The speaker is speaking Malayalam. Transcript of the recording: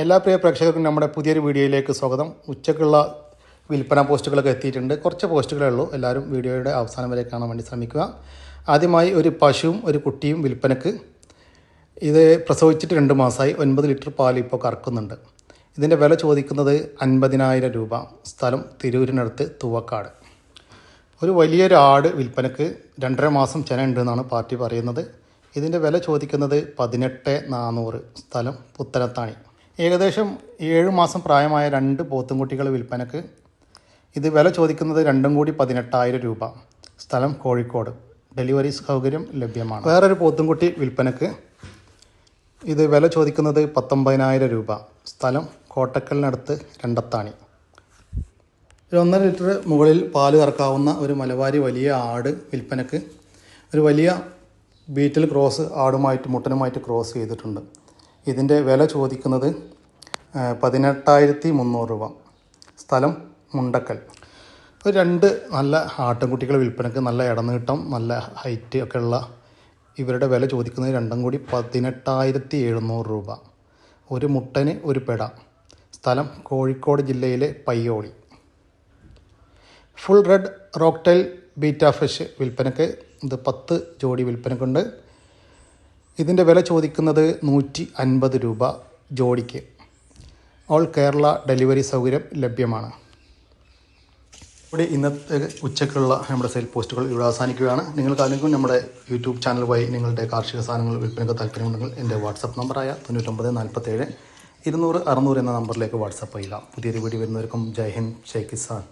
എല്ലാ പ്രിയ പ്രേക്ഷകർക്കും നമ്മുടെ പുതിയൊരു വീഡിയോയിലേക്ക് സ്വാഗതം. ഉച്ചക്കുള്ള വിൽപ്പന പോസ്റ്റുകളൊക്കെ എത്തിയിട്ടുണ്ട്. കുറച്ച് പോസ്റ്റുകളേ ഉള്ളൂ. എല്ലാവരും വീഡിയോയുടെ അവസാനം വരെ കാണാൻ വേണ്ടി ശ്രമിക്കുക. ആദ്യമായി ഒരു പശുവും ഒരു കുട്ടിയും വിൽപ്പനക്ക്. ഇത് പ്രസവിച്ചിട്ട് രണ്ട് മാസമായി ഒൻപത് ലിറ്റർ പാൽ ഇപ്പോൾ കറക്കുന്നുണ്ട്. ഇതിന്റെ വില ചോദിക്കുന്നത് അൻപതിനായിരം രൂപ. സ്ഥലം തിരൂരിനടുത്ത് തുവക്കാട്. ഒരു വലിയൊരു ആട് വിൽപ്പനക്ക് രണ്ടര മാസം ചെന ഉണ്ടെന്നാണ് പാർട്ടി പറയുന്നത്. ഇതിന്റെ വില ചോദിക്കുന്നത് പതിനെട്ട് നാനൂറ്. സ്ഥലം പുത്തനത്താണി. ഏകദേശം ഏഴ് മാസം പ്രായമായ രണ്ട് പോത്തും പോത്തുംകുട്ടികൾ വിൽപ്പനക്ക് ഇത് വില ചോദിക്കുന്നത് രണ്ടും കൂടി പതിനെട്ടായിരം രൂപ. സ്ഥലം കോഴിക്കോട്. ഡെലിവറി സൗകര്യം ലഭ്യമാണ്. വേറൊരു പോത്തുംകുട്ടി വിൽപ്പനക്ക് ഇത് വില ചോദിക്കുന്നത് പത്തൊമ്പതിനായിരം രൂപ. സ്ഥലം കോട്ടക്കലിനടുത്ത് രണ്ടത്താണി. ഒരു ഒന്നര ലിറ്റർ മുകളിൽ പാൽ കറക്കാവുന്ന ഒരു മലബാരി വലിയ ആട് വിൽപ്പനക്ക് ഒരു വലിയ ബീറ്റിൽ ക്രോസ് ആടുമായിട്ട് മുട്ടനുമായിട്ട് ക്രോസ് ചെയ്തിട്ടുണ്ട്. ഇതിന്റെ വില ചോദിക്കുന്നത് പതിനെട്ടായിരത്തി മുന്നൂറ് രൂപ. സ്ഥലം മുണ്ടക്കൽ. ഒരു രണ്ട് നല്ല ആട്ടിൻകുട്ടികൾ വിൽപ്പനക്ക് നല്ല ഇടനീട്ടം നല്ല ഹൈറ്റ് ഒക്കെ ഉള്ള ഇവരുടെ വില ചോദിക്കുന്നത് രണ്ടും കൂടി പതിനെട്ടായിരത്തി എഴുന്നൂറ് രൂപ. ഒരു മുട്ടന് ഒരു പെട. സ്ഥലം കോഴിക്കോട് ജില്ലയിലെ പയ്യോളി. ഫുൾ റെഡ് റോക്ടൈൽ ബീറ്റ ഫിഷ് വിൽപ്പനക്ക് ഇത് പത്ത് ജോഡി വിൽപ്പനക്കുണ്ട്. ഇതിന്റെ വില ചോദിക്കുന്നത് നൂറ്റി അൻപത് രൂപ ജോഡിക്ക്. ഓൾ കേരള ഡെലിവറി സൗകര്യം ലഭ്യമാണ്. ഇവിടെ ഇന്നത്തെ ഉച്ചക്കുള്ള നമ്മുടെ സെയിൽ പോസ്റ്റുകൾ ഇവിടെ അവസാനിക്കുകയാണ്. നിങ്ങൾക്ക് ആരെങ്കിലും നമ്മുടെ യൂട്യൂബ് ചാനൽ വഴി നിങ്ങളുടെ കാർഷിക സാധനങ്ങൾ വിൽപ്പനയ്ക്ക് താല്പര്യമുണ്ടെങ്കിൽ എന്റെ വാട്സപ്പ് നമ്പറായ തൊണ്ണൂറ്റൊമ്പത് നാൽപ്പത്തേഴ് ഇരുന്നൂറ് അറുന്നൂറ് എന്ന നമ്പറിലേക്ക് വാട്സപ്പ് ചെയ്യുക. പുതിയൊരു വീഡിയോ വരുന്നവർക്കും ജയ് ഹിന്ദ് ജയ് കിസാൻ.